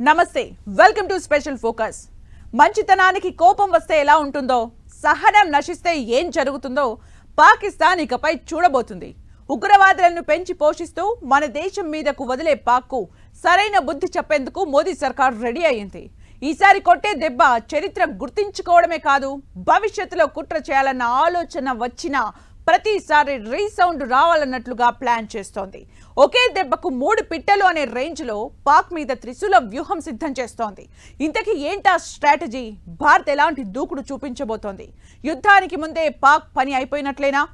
నమస్తే welcome to special focus మంచితనానికి కోపం వస్తే ఎలా ఉంటుందో సహనం నశిస్తే ఏం జరుగుతుందో పాకిస్తాన్ ఇకపై చూడబోతుంది. ఉగ్రవాదులను పెంచి పోషిస్తూ మన దేశం మీదకు వదిలే పాక్కు సరైన బుద్ధి చెప్పేందుకు మోదీ సర్కార్ రెడీ అయింది ఈసారి కొట్టే దెబ్బ చరిత్ర గుర్తించుకోవడమే కాదు భవిష్యత్తులో కుట్ర చేయాలన్న ఆలోచన వచ్చినా ప్రతిసారి రీసౌండ్ రావాలన్నట్లుగా ప్లాన్ చేస్తోంది. ఒకే దెబ్బకు మూడు పిట్టలు అనే రేంజ్లో పాక్ మీద త్రిశూల వ్యూహం సిద్ధం చేస్తోంది. ఇంతకీ ఏంటా స్ట్రాటజీ? భారత్ ఎలాంటి దూకుడు చూపించబోతోంది? యుద్ధానికి ముందే పాక్ పని అయిపోయినట్లేనా?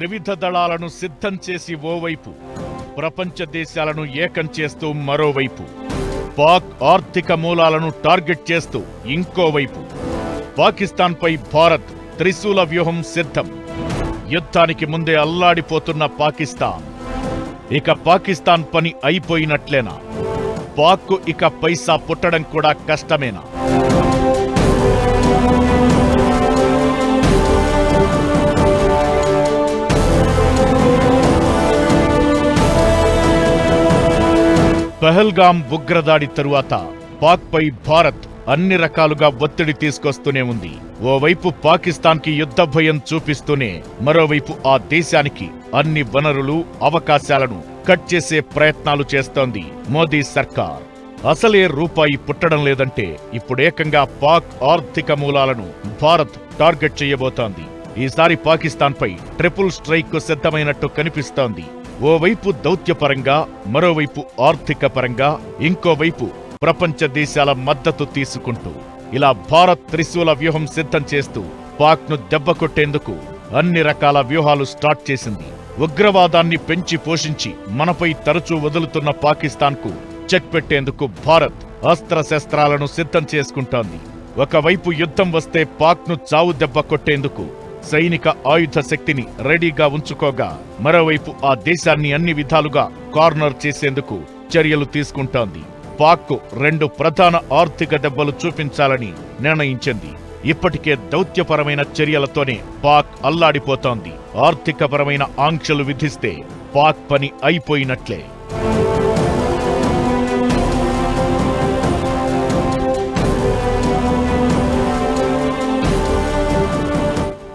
త్రివిధ దళాలను సిద్ధం చేసి ఓవైపు ప్రపంచ దేశాలను ఏకం చేస్తూ మరోవైపు పాక్ ఆర్థిక మూలాలను టార్గెట్ చేస్తూ ఇంకోవైపు. పాకిస్తాన్పై భారత్ త్రిశూల వ్యూహం సిద్ధం. యుద్ధానికి ముందే అల్లాడిపోతున్న పాకిస్తాన్. ఇక పాకిస్తాన్ పని అయిపోయినట్లేనా? పాక్కు ఇక పైసా పుట్టడం కూడా కష్టమేనా? పహల్గాం ఉగ్రదాడి తరువాత పాక్పై భారత్ అన్ని రకాలుగా ఒత్తిడి తీసుకొస్తూనే ఉంది. ఓవైపు పాకిస్తాన్కి యుద్ధ భయం చూపిస్తూనే మరోవైపు ఆ దేశానికి అన్ని వనరులు అవకాశాలను కట్ చేసే ప్రయత్నాలు చేస్తోంది మోదీ సర్కార్. అసలే రూపాయి పుట్టడం లేదంటే ఇప్పుడేకంగా పాక్ ఆర్థిక మూలాలను భారత్ టార్గెట్ చేయబోతోంది. ఈసారి పాకిస్తాన్పై ట్రిపుల్ స్ట్రైక్కు సిద్ధమైనట్టు కనిపిస్తోంది. ఓవైపు దౌత్యపరంగా మరోవైపు ఆర్థిక పరంగా ఇంకోవైపు ప్రపంచ దేశాల మద్దతు తీసుకుంటూ ఇలా భారత్ త్రిశూల వ్యూహం సిద్ధం చేస్తూ పాక్ను దెబ్బకొట్టేందుకు అన్ని రకాల వ్యూహాలు స్టార్ట్ చేసింది. ఉగ్రవాదాన్ని పెంచి పోషించి మనపై తరచూ వదులుతున్న పాకిస్తాన్కు చెక్ పెట్టేందుకు భారత్ అస్త్రశస్త్రాలను సిద్ధం చేసుకుంటోంది. ఒకవైపు యుద్ధం వస్తే పాక్ను చావు దెబ్బ కొట్టేందుకు సైనిక ఆయుధ శక్తిని రెడీగా ఉంచుకోగా మరోవైపు ఆ దేశాన్ని అన్ని విధాలుగా కార్నర్ చేసేందుకు చర్యలు తీసుకుంటోంది. పాక్కు రెండు ప్రధాన ఆర్థిక దెబ్బలు చూపించాలని నిర్ణయించింది. ఇప్పటికే దౌత్యపరమైన చర్యలతోనే పాక్ అల్లాడిపోతోంది. ఆర్థికపరమైన ఆంక్షలు విధిస్తే పాక్ పని అయిపోయినట్లే.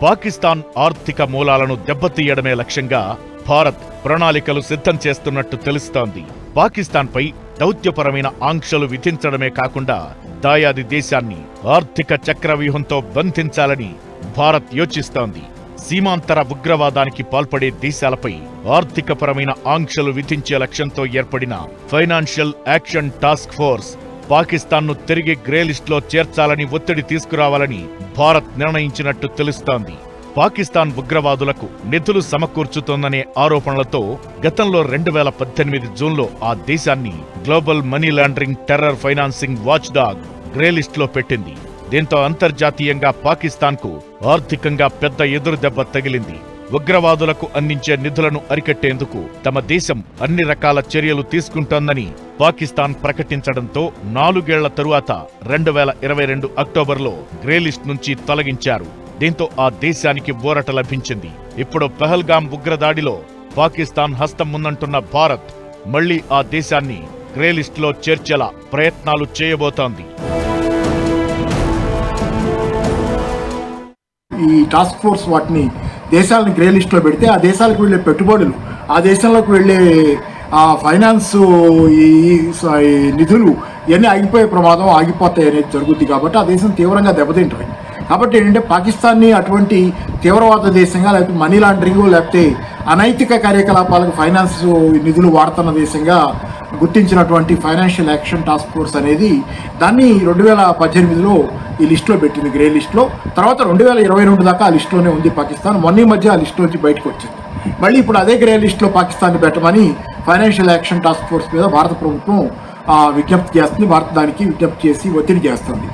పాకిస్తాన్ ఆర్థిక మూలాలను దెబ్బతీయడమే లక్ష్యంగా భారత్ ప్రణాళికలు సిద్ధం చేస్తున్నట్టు తెలుస్తోంది. పాకిస్తాన్పై దౌత్యపరమైన ఆంక్షలు విధించడమే కాకుండా దాయాది దేశాన్ని ఆర్థిక చక్రవ్యూహంతో బంధించాలని భారత్ యోచిస్తోంది. సీమాంతర ఉగ్రవాదానికి పాల్పడే దేశాలపై ఆర్థికపరమైన ఆంక్షలు విధించే లక్ష్యంతో ఏర్పడిన ఫైనాన్షియల్ యాక్షన్ టాస్క్ ఫోర్స్ పాకిస్తాన్ను తిరిగి గ్రే లిస్టులో చేర్చాలని ఒత్తిడి తీసుకురావాలని భారత్ నిర్ణయించినట్టు తెలుస్తోంది. పాకిస్తాన్ ఉగ్రవాదులకు నిధులు సమకూర్చుతోందనే ఆరోపణలతో గతంలో రెండు వేల పద్దెనిమిది జూన్లో ఆ దేశాన్ని global money laundering terror financing watch dog grey లిస్టులో పెట్టింది. దీంతో అంతర్జాతీయంగా పాకిస్తాన్కు ఆర్థికంగా పెద్ద ఎదురు దెబ్బ తగిలింది. ఉగ్రవాదులకు అందించే నిధులను అరికట్టేందుకు తమ దేశం అన్ని రకాల చర్యలు తీసుకుంటోందని పాకిస్తాన్ ప్రకటించడంతో నాలుగేళ్ళ తరువాత రెండు వేల ఇరవై రెండు అక్టోబర్లో గ్రేలిస్ట్ నుంచి తొలగించారు. దీంతో ఆ దేశానికి ఊరట లభించింది. ఇప్పుడు పెహల్గాం ఉగ్రదాడిలో పాకిస్తాన్ హస్తం ముందంటున్న భారత్ మళ్ళీ ఆ దేశాన్ని గ్రేలిస్ట్లో చేర్చేలా ప్రయత్నాలు చేయబోతోంది. ఈ టాస్క్ ఫోర్స్ వాటిని దేశాలను గ్రే లిస్ట్లో పెడితే ఆ దేశాలకు వెళ్ళే పెట్టుబడులు ఆ దేశంలోకి వెళ్ళే ఆ ఫైనాన్స్ ఈ నిధులు ఇవన్నీ ఆగిపోయే ప్రమాదం ఆగిపోతాయి అనేది జరుగుద్ది కాబట్టి ఆ దేశం తీవ్రంగా దెబ్బతింటుంది. కాబట్టి ఏంటంటే పాకిస్తాన్ని అటువంటి తీవ్రవాద దేశంగా లేకపోతే మనీ లాండరింగ్ లేకపోతే అనైతిక కార్యకలాపాలకు ఫైనాన్స్ నిధులు వాడుతున్న దేశంగా గుర్తించినటువంటి ఫైనాన్షియల్ యాక్షన్ టాస్క్ ఫోర్స్ అనేది దాన్ని రెండు వేల పద్దెనిమిదిలో ఈ లిస్టులో పెట్టింది గ్రే లిస్టులో. తర్వాత రెండు వేల ఇరవై రెండు దాకా ఆ లిస్టులోనే ఉంది పాకిస్తాన్. మొన్న మధ్య ఆ లిస్టు నుంచి బయటకు వచ్చింది. మళ్ళీ ఇప్పుడు అదే గ్రే లిస్టులో పాకిస్తాన్ని పెట్టమని ఫైనాన్షియల్ యాక్షన్ టాస్క్ ఫోర్స్ మీద భారత ప్రభుత్వం ఆ, విజ్ఞప్తి చేస్తుంది. భారత దానికి విజ్ఞప్తి చేసి ఒత్తిడి చేస్తుంది.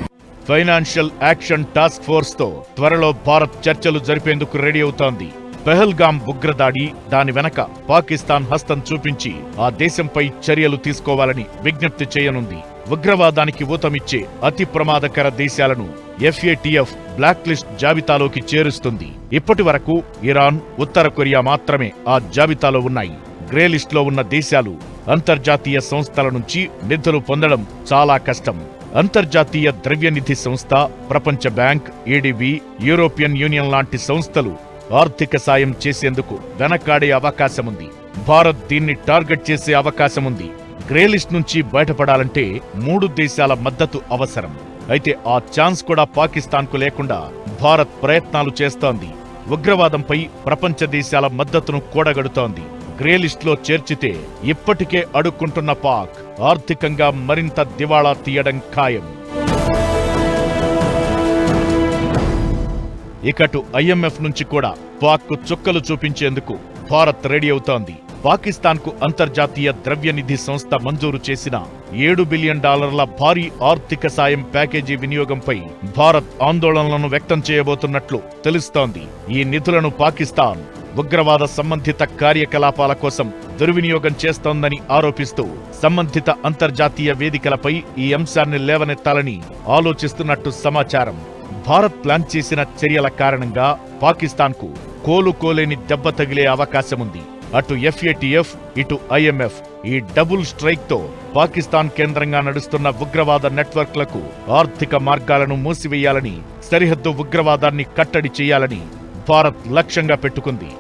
ఫైనాన్షియల్ యాక్షన్ టాస్క్ ఫోర్స్తో త్వరలో భారత్ చర్చలు జరిపేందుకు రెడీ అవుతోంది. పెహల్గాం ఉగ్రదాడి దాని వెనక పాకిస్తాన్ హస్తం చూపించి ఆ దేశంపై చర్యలు తీసుకోవాలని విజ్ఞప్తి చేయనుంది. ఉగ్రవాదానికి ఊతమిచ్చే అతి ప్రమాదకర దేశాలను ఎఫ్ఏటిఎఫ్ బ్లాక్ లిస్ట్ జాబితాలోకి చేరుస్తుంది. ఇప్పటి వరకు ఇరాన్ ఉత్తర కొరియా మాత్రమే ఆ జాబితాలో ఉన్నాయి. గ్రేలిస్ట్లో ఉన్న దేశాలు అంతర్జాతీయ సంస్థల నుంచి నిధులు పొందడం చాలా కష్టం. అంతర్జాతీయ ద్రవ్యనిధి సంస్థ ప్రపంచ బ్యాంక్ ఏడిబి యూరోపియన్ యూనియన్ లాంటి సంస్థలు ఆర్థిక సాయం చేసేందుకు వెనకాడే అవకాశముంది. భారత్ దీన్ని టార్గెట్ చేసే అవకాశముంది. గ్రేలిస్ట్ నుంచి బయటపడాలంటే మూడు దేశాల మద్దతు అవసరం. అయితే ఆ ఛాన్స్ కూడా పాకిస్తాన్కు లేకుండా భారత్ ప్రయత్నాలు చేస్తోంది. ఉగ్రవాదంపై ప్రపంచ దేశాల మద్దతును కూడగడుతోంది. గ్రేలిస్ట్లో చేర్చితే ఇప్పటికే అడుక్కుంటున్న పాక్ ఆర్థికంగా మరింత దివాళా తీయడం ఖాయం. ఇకటు ఐఎంఎఫ్ నుంచి కూడా పాక్కు చుక్కలు చూపించేందుకు భారత్ రెడీ అవుతోంది. పాకిస్తాన్కు అంతర్జాతీయ ద్రవ్యనిధి సంస్థ మంజూరు చేసిన ఏడు బిలియన్ డాలర్ల భారీ ఆర్థిక సాయం ప్యాకేజీ వినియోగంపై భారత్ ఆందోళనలను వ్యక్తం చేయబోతున్నట్లు తెలుస్తోంది. ఈ నిధులను పాకిస్తాన్ ఉగ్రవాద సంబంధిత కార్యకలాపాల కోసం దుర్వినియోగం చేస్తోందని ఆరోపిస్తూ సంబంధిత అంతర్జాతీయ వేదికలపై ఈ అంశాన్ని లేవనెత్తాలని ఆలోచిస్తున్నట్టు సమాచారం. భారత్ ప్లాన్ చేసిన చర్యల కారణంగా పాకిస్తాన్కు కోలుకోలేని దెబ్బ తగిలే అవకాశముంది. అటు ఎఫ్ఏటిఎఫ్ ఇటు ఐఎంఎఫ్ ఈ డబుల్ స్ట్రైక్తో పాకిస్తాన్ కేంద్రంగా నడుస్తున్న ఉగ్రవాద నెట్వర్క్లకు ఆర్థిక మార్గాలను మూసివేయాలని సరిహద్దు ఉగ్రవాదాన్ని కట్టడి చేయాలని భారత్ లక్ష్యంగా పెట్టుకుంది.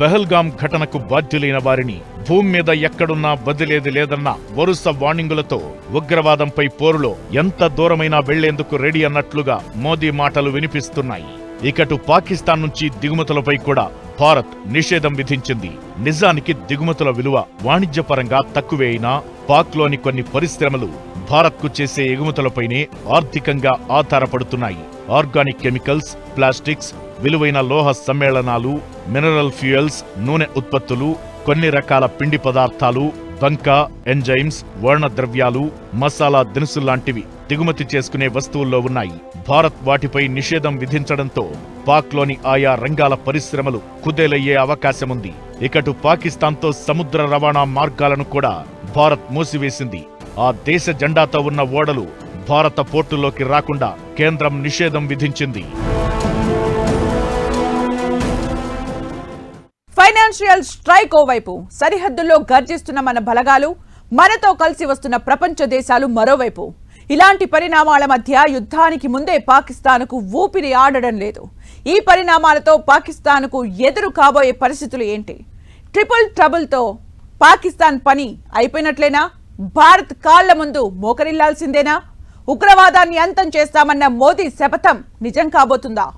పెహల్గాం ఘటనకు బాధ్యులైన వారిని భూమి మీద ఎక్కడున్నా వదిలేది లేదన్న వరుస వార్నింగులతో ఉగ్రవాదంపై పోరులో ఎంత దూరమైనా వెళ్ళేందుకు రెడీ అన్నట్లుగా మోదీ మాటలు వినిపిస్తున్నాయి. ఇకటు పాకిస్తాన్ నుంచి దిగుమతులపై కూడా భారత్ నిషేధం విధించింది. నిజానికి దిగుమతుల విలువ వాణిజ్యపరంగా తక్కువే అయినా పాక్లోని కొన్ని పరిశ్రమలు భారత్కు చేసే ఎగుమతులపైనే ఆర్థికంగా ఆధారపడుతున్నాయి. ఆర్గానిక్ కెమికల్స్ ప్లాస్టిక్స్ విలువైన లోహ సమ్మేళనాలు మినరల్ ఫ్యూయల్స్ నూనె ఉత్పత్తులు కొన్ని రకాల పిండి పదార్థాలు బంక ఎంజైమ్స్ వర్ణ ద్రవ్యాలు మసాలా దినుసుల్లాంటివి దిగుమతి చేసుకునే వస్తువుల్లో ఉన్నాయి. భారత్ వాటిపై నిషేధం విధించడంతో పాక్లోని ఆయా రంగాల పరిశ్రమలు కుదేలయ్యే అవకాశముంది. ఇకటు పాకిస్తాన్తో సముద్ర రవాణా మార్గాలను కూడా భారత్ మూసివేసింది. ఆ దేశ జెండాతో ఉన్న ఓడలు భారత పోర్టులోకి రాకుండా కేంద్రం నిషేధం విధించింది. ఇండస్ట్రియల్ స్ట్రైక్ ఓవైపు సరిహద్దుల్లో గర్జిస్తున్న మన బలగాలు మనతో కలిసి వస్తున్న ప్రపంచ దేశాలు మరోవైపు. ఇలాంటి పరిణామాల మధ్య యుద్ధానికి ముందే పాకిస్తాన్కు ఊపిరి ఆడడం లేదు. ఈ పరిణామాలతో పాకిస్తాన్కు ఎదురు కాబోయే పరిస్థితులు ఏంటి? ట్రిపుల్ ట్రబుల్తో పాకిస్తాన్ పని అయిపోయినట్లేనా? భారత్ కాళ్ళ ముందు మోకరిల్లాల్సిందేనా? ఉగ్రవాదాన్ని అంతం చేస్తామన్న మోదీ శపథం నిజం కాబోతుందా?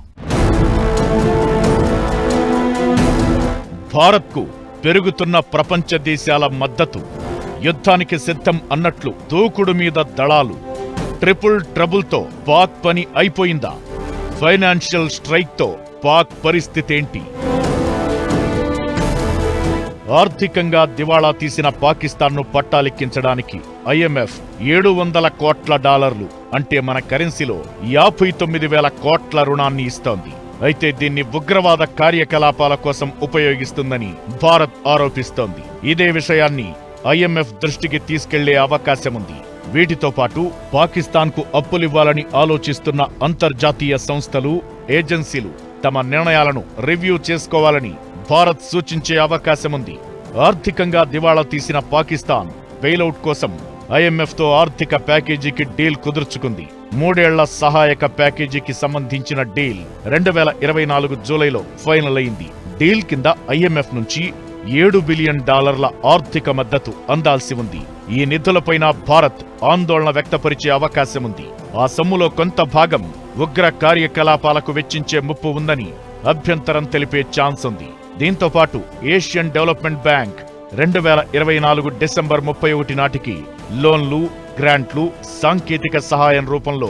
భారత్కు పెరుగుతున్న ప్రపంచ దేశాల మద్దతు. యుద్ధానికి సిద్ధం అన్నట్లు దూకుడు మీద దళాలు. ట్రిపుల్ ట్రబుల్తో పాక్ పని అయిపోయిందా? ఫైనాన్షియల్ స్ట్రైక్తో పాక్ పరిస్థితేంటి ఆర్థికంగా దివాళా తీసిన పాకిస్తాన్ను పట్టాలెక్కించడానికి ఐఎంఎఫ్ ఏడు వందల కోట్ల డాలర్లు అంటే మన కరెన్సీలో యాభై తొమ్మిది వేల కోట్ల రుణాన్ని ఇస్తోంది. అయితే దీన్ని ఉగ్రవాద కార్యకలాపాల కోసం ఉపయోగిస్తుందని భారత్ ఆరోపిస్తోంది. ఇదే విషయాన్ని ఐఎంఎఫ్ దృష్టికి తీసుకెళ్ళే అవకాశముంది. వీటితో పాటు పాకిస్తాన్కు అప్పులివ్వాలని ఆలోచిస్తున్న అంతర్జాతీయ సంస్థలు ఏజెన్సీలు తమ నిర్ణయాలను రివ్యూ చేసుకోవాలని భారత్ సూచించే అవకాశముంది. ఆర్థికంగా దివాళా తీసిన పాకిస్తాన్ బెయిలౌట్ కోసం ఐఎంఎఫ్తో ఆర్థిక ప్యాకేజీకి డీల్ కుదుర్చుకుంది. మూడేళ్ళ సహాయక ప్యాకేజీకి సంబంధించిన డీల్ రెండు వేల ఇరవై నాలుగు జూలైలో ఫైనల్ అయింది. డీల్ కింద ఐఎంఎఫ్ నుంచి ఏడు బిలియన్ డాలర్ల ఆర్థిక మద్దతు అందాల్సి ఉంది. ఈ నిధులపైన భారత్ ఆందోళన వ్యక్తపరిచే అవకాశముంది ఆ సొమ్ములో కొంత భాగం ఉగ్ర కార్యకలాపాలకు వెచ్చించే ముప్పు ఉందని అభ్యంతరం తెలిపే ఛాన్స్ ఉంది. దీంతో పాటు ఏషియన్ డెవలప్మెంట్ బ్యాంక్ రెండు వేల ఇరవై నాలుగు డిసెంబర్ ముప్పై ఒకటి నాటికి లోన్లు గ్రాంట్లు సాంకేతిక సహాయం రూపంలో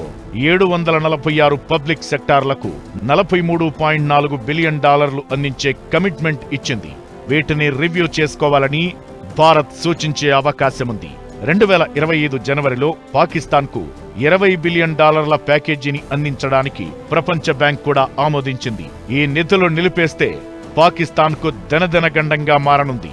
ఏడు వందల నలభై ఆరు పబ్లిక్ సెక్టార్లకు నలభై మూడు పాయింట్ నాలుగు బిలియన్ డాలర్లు అందించే కమిట్మెంట్ ఇచ్చింది. వీటిని రివ్యూ చేసుకోవాలని భారత్ సూచించే అవకాశముంది. రెండు వేల ఇరవై ఐదు జనవరిలో పాకిస్తాన్కు ఇరవై బిలియన్ డాలర్ల ప్యాకేజీని అందించడానికి ప్రపంచ బ్యాంక్ కూడా ఆమోదించింది. ఈ నిధులు నిలిపేస్తే పాకిస్తాన్కు ధనధనగండంగా మారనుంది.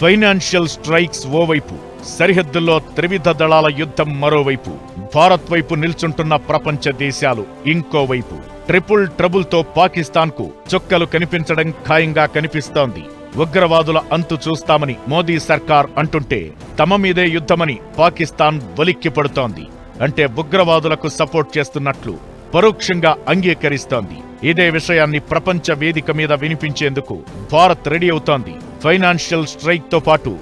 ఫైనాన్షియల్ స్ట్రైక్స్ ఓవైపు సరిహద్దుల్లో త్రివిధ దళాల యుద్ధం మరోవైపు భారత్ వైపు నిల్చుంటున్న ప్రపంచ దేశాలు ఇంకోవైపు ట్రిపుల్ ట్రబుల్తో పాకిస్తాన్కు చుక్కలు కనిపించడం ఖాయంగా కనిపిస్తోంది. ఉగ్రవాదుల అంతు చూస్తామని మోదీ సర్కార్ అంటుంటే తమ మీదే యుద్ధమని పాకిస్తాన్ వలిక్కిపడుతోంది. అంటే ఉగ్రవాదులకు సపోర్ట్ చేస్తున్నట్లు పరోక్షంగా అంగీకరిస్తోంది. ఇదే విషయాన్ని ప్రపంచ వేదిక మీద వినిపించేందుకు భారత్ రెడీ అవుతోంది. ఫైనాన్షియల్ స్ట్రైక్తో పాటు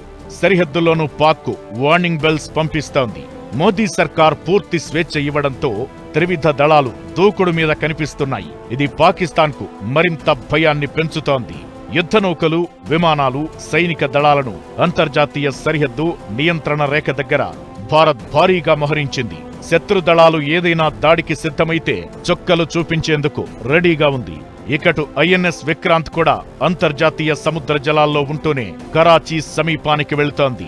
సరిహద్దుల్లోనూ పాక్కు వార్నింగ్ బెల్స్ పంపిస్తోంది. మోదీ సర్కార్ పూర్తి స్వేచ్ఛ ఇవ్వడంతో త్రివిధ దళాలు దూకుడు మీద కనిపిస్తున్నాయి. ఇది పాకిస్తాన్కు మరింత భయాన్ని పెంచుతోంది. యుద్ధ నౌకలు విమానాలు సైనిక దళాలను అంతర్జాతీయ సరిహద్దు నియంత్రణ రేఖ దగ్గర భారత్ భారీగా మోహరించింది. శత్రు దళాలు ఏదైనా దాడికి సిద్ధమైతే చొక్కలు చూపించేందుకు రెడీగా ఉంది. ఇకటు ఐఎన్ఎస్ విక్రాంత్ కూడా అంతర్జాతీయ సముద్ర జలాల్లో ఉంటూనే కరాచీ సమీపానికి వెళుతోంది.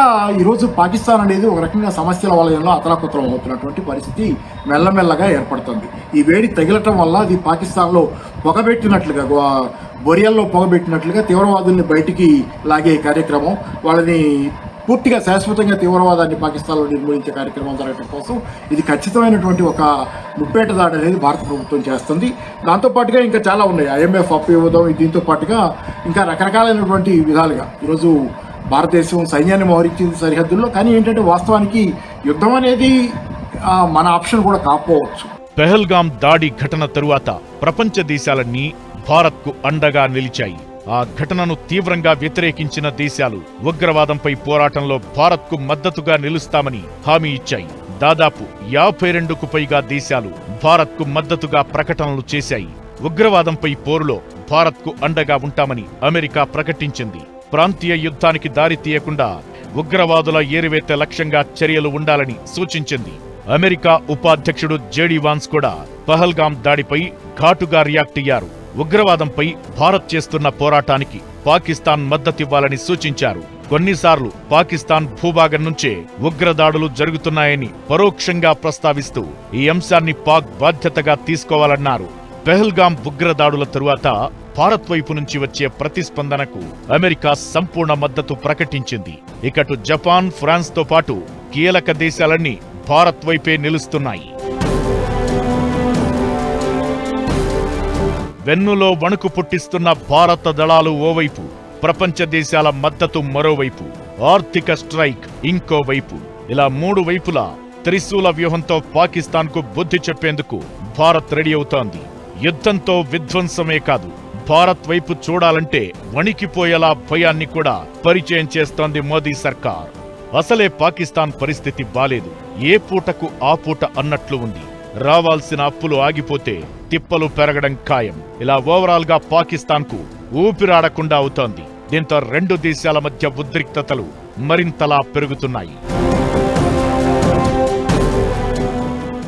కూడా ఈరోజు పాకిస్తాన్ అనేది ఒక రకంగా సమస్యల వలయంలో అతలాకుతలం అవుతున్నటువంటి పరిస్థితి మెల్లమెల్లగా ఏర్పడుతుంది. ఈ వేడి తగిలటం వల్ల అది పాకిస్తాన్లో పొగబెట్టినట్లుగా గో- బొరియల్లో పొగబెట్టినట్లుగా తీవ్రవాదుల్ని బయటికి లాగే కార్యక్రమం వాళ్ళని పూర్తిగా శాశ్వతంగా తీవ్రవాదాన్ని పాకిస్తాన్లో నిర్మూలించే కార్యక్రమం జరగడం కోసం ఇది ఖచ్చితమైనటువంటి ఒక ముప్పేట దాడి అనేది భారత ప్రభుత్వం చేస్తుంది. దాంతోపాటుగా ఇంకా చాలా ఉన్నాయి. ఐఎంఎఫ్ అప్పు ఇవ్వడం దీంతో పాటుగా ఇంకా రకరకాలైనటువంటి విధాలుగా ఈరోజు భారతదేశం సైన్యాన్ని మోహరించింది సరిహద్దుల్లో. కానీ ఏంటంటే వాస్తవానికి యుద్ధం అనేది మన ఆప్షన్ కూడా కాకపోవచ్చు. పెహల్గాం దాడి ఘటన తరువాత ప్రపంచ దేశాలన్నీ భారత్కు అండగా నిలిచాయి. ఆ ఘటనను తీవ్రంగా వ్యతిరేకించిన దేశాలు ఉగ్రవాదంపై పోరాటంలో భారత్కు మద్దతుగా నిలుస్తామని హామీ ఇచ్చాయి. దాదాపు యాభై రెండుకు పైగా దేశాలు భారత్కు మద్దతుగా ప్రకటనలు చేశాయి. ఉగ్రవాదంపై పోరులో భారత్కు అండగా ఉంటామని అమెరికా ప్రకటించింది. ప్రాంతీయ యుద్ధానికి దారి తీయకుండా ఉగ్రవాదుల ఏరివేత లక్ష్యంగా చర్యలు ఉండాలని సూచించింది. అమెరికా ఉపాధ్యక్షుడు జేడీ వాన్స్ కూడా పహల్గాం దాడిపై ఘాటుగా రియాక్ట్ అయ్యారు. ఉగ్రవాదంపై భారత్ చేస్తున్న పోరాటానికి పాకిస్తాన్ మద్దతివ్వాలని సూచించారు. కొన్నిసార్లు పాకిస్తాన్ భూభాగం నుంచే ఉగ్రదాడులు జరుగుతున్నాయని పరోక్షంగా ప్రస్తావిస్తూ ఈ అంశాన్ని పాక్ బాధ్యతగా తీసుకోవాలన్నారు. పెహల్గాం ఉగ్రదాడుల తరువాత భారత్ వైపు నుంచి వచ్చే ప్రతిస్పందనకు అమెరికా సంపూర్ణ మద్దతు ప్రకటించింది. ఇకటు జపాన్ ఫ్రాన్స్తో పాటు కీలక దేశాలన్నీ భారత్ వైపే నిలుస్తున్నాయి. వెన్నులో వణుకు పుట్టిస్తున్న భారత దళాలు ఓవైపు ప్రపంచ దేశాల మద్దతు మరోవైపు ఆర్థిక స్ట్రైక్ ఇంకోవైపు ఇలా మూడు వైపులా త్రిశూల వ్యూహంతో పాకిస్తాన్కు బుద్ధి చెప్పేందుకు భారత్ రెడీ అవుతోంది. యుద్ధంతో విధ్వంసమే కాదు భారత్ వైపు చూడాలంటే వణికిపోయేలా భయాన్ని కూడా పరిచయం చేస్తోంది మోదీ సర్కార్. అసలే పాకిస్తాన్ పరిస్థితి బాలేదు. ఏ పూటకు ఆ పూట అన్నట్లు ఉంది. రావాల్సిన అప్పులు ఆగిపోతే తిప్పలు పెరగడం ఖాయం. ఇలా ఓవరాల్గా పాకిస్తాన్కు ఊపిరాడకుండా అవుతోంది. దీంతో రెండు దేశాల మధ్య ఉద్రిక్తతలు మరింతలా పెరుగుతున్నాయి.